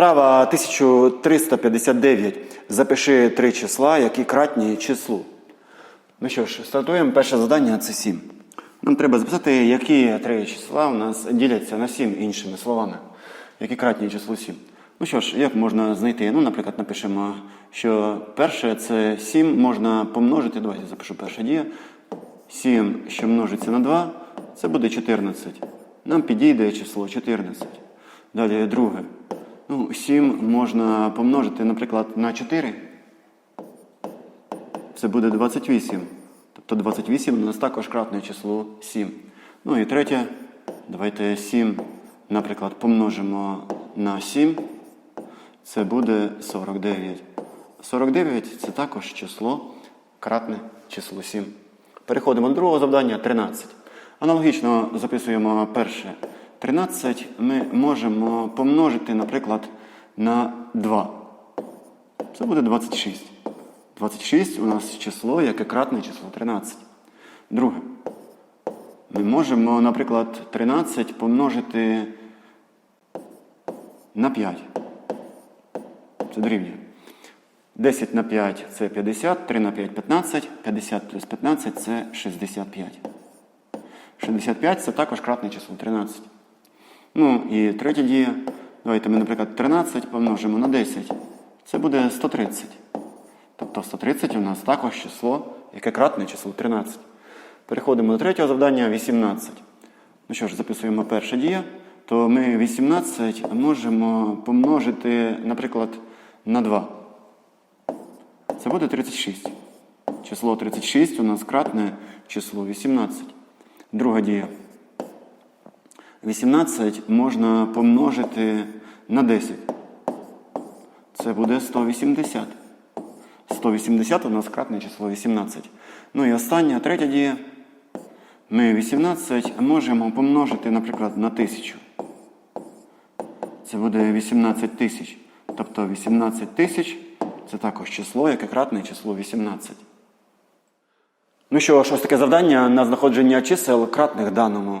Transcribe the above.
Вправа 1359. Запиши три числа, які кратні числу. Ну що ж, стартуємо. Перше завдання це 7. Нам треба записати, які три числа у нас діляться на 7 іншими словами. Які кратні число 7. Ну що ж, як можна знайти? Ну, наприклад, напишемо, що перше це 7 можна помножити. Давайте запишу перша дія. 7, що множиться на 2, це буде 14. Нам підійде число 14. Далі друге. Ну, 7 можна помножити, наприклад, на 4. Це буде 28. Тобто 28 у нас також кратне число 7. Ну і третє. Давайте 7, наприклад, помножимо на 7. Це буде 49. 49 це також число, кратне число 7. Переходимо до другого завдання 13. Аналогічно записуємо перше. 13 ми можемо помножити, наприклад, на 2. Це буде 26. 26 у нас число, яке кратне число 13. Друге. Ми можемо, наприклад, 13 помножити на 5. Це дорівнює. 10 на 5 це 50, 3 на 5 15, 50 плюс 15 це 65. 65 це також кратне число 13. Ну і третя дія. Давайте ми, наприклад, 13 помножимо на 10. Це буде 130. Тобто 130 у нас також число, яке кратне число 13. Переходимо до третього завдання 18. Ну що ж, записуємо перша дія. То ми 18 можемо помножити, наприклад, на 2. Це буде 36. Число 36 у нас кратне число 18. Друга дія. 18 можна помножити на 10. Це буде 180. 180 у нас кратне число 18. Ну і остання, третя дія. Ми 18 можемо помножити, наприклад, на 1000. Це буде 18 тисяч. Тобто 18 тисяч це також число, яке кратне число 18. Ну що ж, ось таке завдання на знаходження чисел кратних даному.